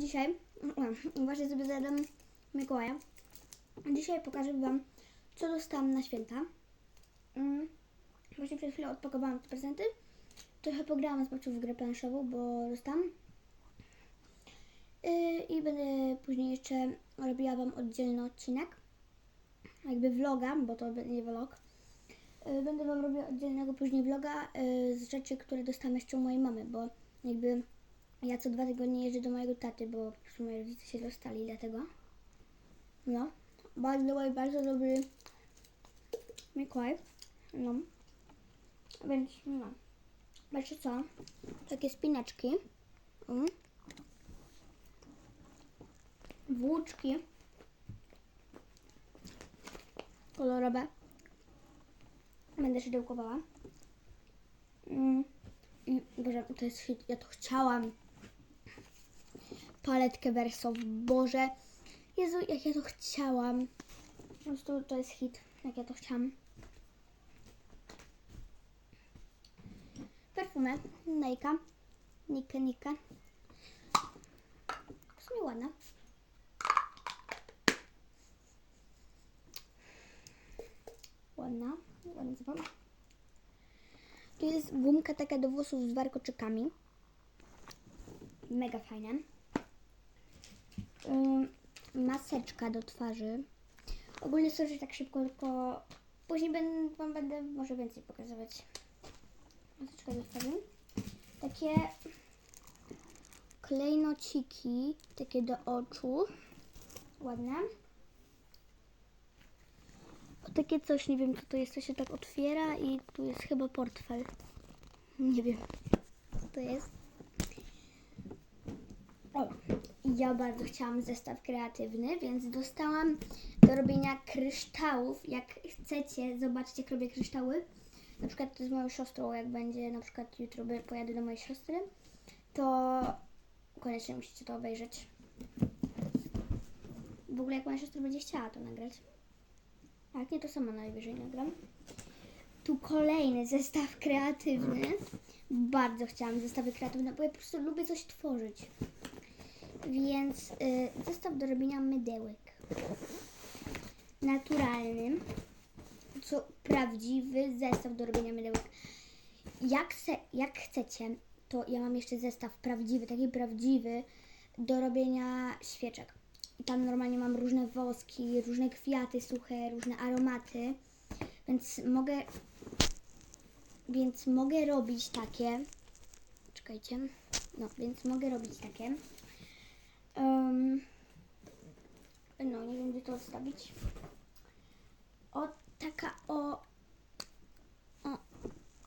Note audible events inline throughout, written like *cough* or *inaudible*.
dzisiaj *clears throat* właśnie sobie zadam Mikołaja. Dzisiaj pokażę Wam, co dostałam na święta. Mm, Właśnie przed chwilą odpakowałam te prezenty. Trochę pograłam z w grę planszową, bo dostałam. Yy, I będę później jeszcze robiła Wam oddzielny odcinek. Jakby vloga, bo to będzie vlog. Yy, Będę Wam robiła oddzielnego później vloga yy, z rzeczy, które dostałam jeszcze u mojej mamy, bo jakby ja co dwa tygodnie jeżdżę do mojego taty, bo prostu moi rodzice się dostali dlatego. No. Bardzo dobry, bardzo dobry Mikołaj. No. Więc no. Patrzcie co? Takie spinaczki. Mm. Włóczki. Kolorowe. Będę szydełkowała. Mm. I Boże, to jest. Ja to chciałam. Paletkę wersów. Boże. Jezu, jak ja to chciałam. Po prostu to jest hit. Jak ja to chciałam. Perfumę. Nejka. Nikę, Nikę. W sumie ładna. Ładna. Ładny zapach. Tu jest gumka taka do włosów z warkoczykami. Mega fajne. Ym, maseczka do twarzy. Ogólnie sorry, tak szybko, tylko później będę, wam będę może więcej pokazywać. Maseczka do twarzy. Takie klejnociki, takie do oczu. Ładne. O, takie coś, nie wiem co to jest, to się tak otwiera i tu jest chyba portfel. Nie wiem, co to jest. O, ja bardzo chciałam zestaw kreatywny, więc dostałam do robienia kryształów. Jak chcecie zobaczyć, jak robię kryształy, na przykład z moją siostrą, jak będzie, na przykład jutro pojadę do mojej siostry, to koniecznie musicie to obejrzeć. W ogóle jak moja siostra będzie chciała to nagrać. A jak nie, to sama najwyżej nagram. Tu kolejny zestaw kreatywny. Bardzo chciałam zestawy kreatywne, bo ja po prostu lubię coś tworzyć. Więc y, zestaw do robienia mydełek. Naturalny. Co prawdziwy zestaw do robienia mydełek. Jak, se, jak chcecie, to ja mam jeszcze zestaw prawdziwy, taki prawdziwy do robienia świeczek. I tam normalnie mam różne woski, różne kwiaty suche, różne aromaty. Więc mogę więc mogę robić takie. Czekajcie. No, więc mogę robić takie. Em, no, nie wiem gdzie to wstawić. O, taka o. O,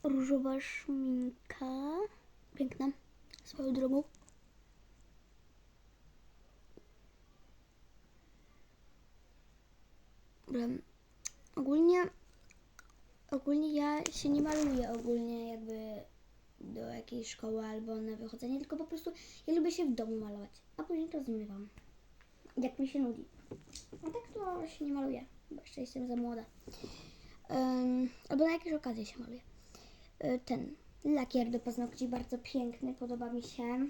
różowa szminka. Piękna. Swoją drogą. Ogólnie ogólnie ja się nie maluję ogólnie jakby do jakiejś szkoły albo na wychodzenie, tylko po prostu ja lubię się w domu malować, a później to zmywam. Jak mi się nudzi. A tak to się nie maluję, bo jeszcze jestem za młoda. Ym, albo na jakieś okazje się maluję. Y, ten lakier do paznokci bardzo piękny, podoba mi się.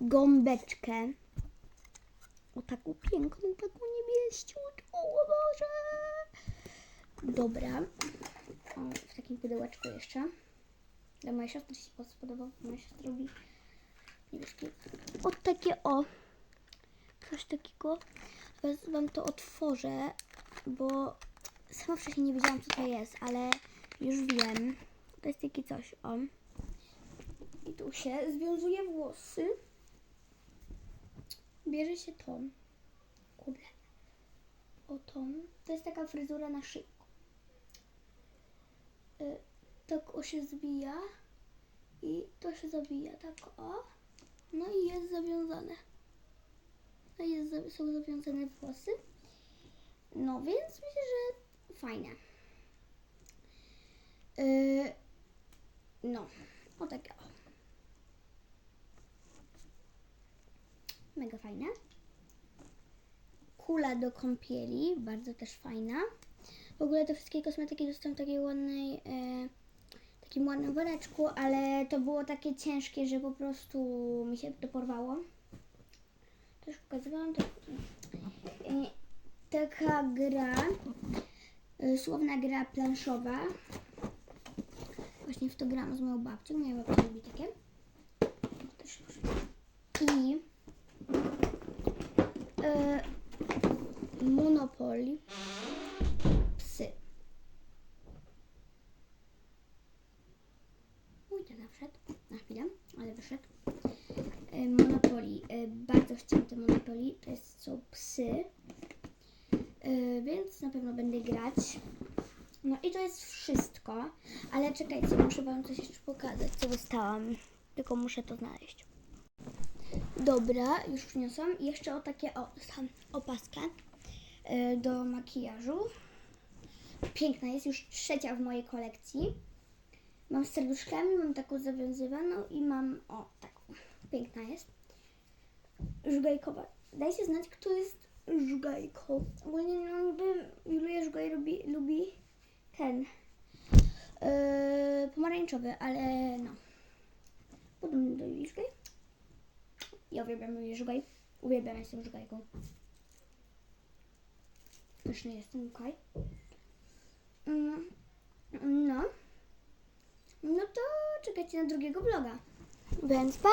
Gąbeczkę. O taką piękną, taką niebieściutką, o Boże! Dobra. O, w takim pudełeczku jeszcze. Dla mojej siostry się spodobał. Moja siostra lubi niebieskie. O takie o. Coś takiego. Teraz wam to otworzę, bo sama wcześniej nie wiedziałam co to jest, ale już wiem. To jest takie coś, o. I tu się związuje włosy. Bierze się to. Kurde. O tą. To jest taka fryzura na szyjku. Y, tak o się zwija i to się zawija tak o. No i jest zawiązane. No jest, są zawiązane włosy. No więc myślę, że fajne. Y, no, o takie o. Mega fajne. Kula do kąpieli, bardzo też fajna. W ogóle te wszystkie kosmetyki dostałam takiej ładnej, e, takim ładnym woreczku, ale to było takie ciężkie, że po prostu mi się to porwało. Też pokazywałam to. Taka gra, y, słowna gra planszowa. Właśnie w to gram z moją babcią. Moja babcia lubi takie. I y, Monopoly. Psy. Mój tata wszedł na chwilę, ale wyszedł. Y, Monopoly. Y, Bardzo chciałam te Monopoly. To jest, są psy. Y, Więc na pewno będę grać. No i to jest wszystko. Ale czekajcie, muszę wam coś jeszcze pokazać, co dostałam. Tylko muszę to znaleźć. Dobra, już przyniosłam. Jeszcze o takie, o, opaskę y, do makijażu. Piękna jest, już trzecia w mojej kolekcji. Mam z serduszkami, mam taką zawiązywaną i mam, o, taką. Piękna jest. Żugajkowa. Dajcie znać, kto jest żugajką. Ogólnie no niby Julia Żugaj lubi, lubi ten yy, pomarańczowy, ale no. Podobny do Julii Żugaj. Ja uwielbiam Julię Żugaj. Uwielbiam, jestem żugajką. Pyszny jestem, okej. Mm, no. No to czekajcie na drugiego vloga. Więc pa!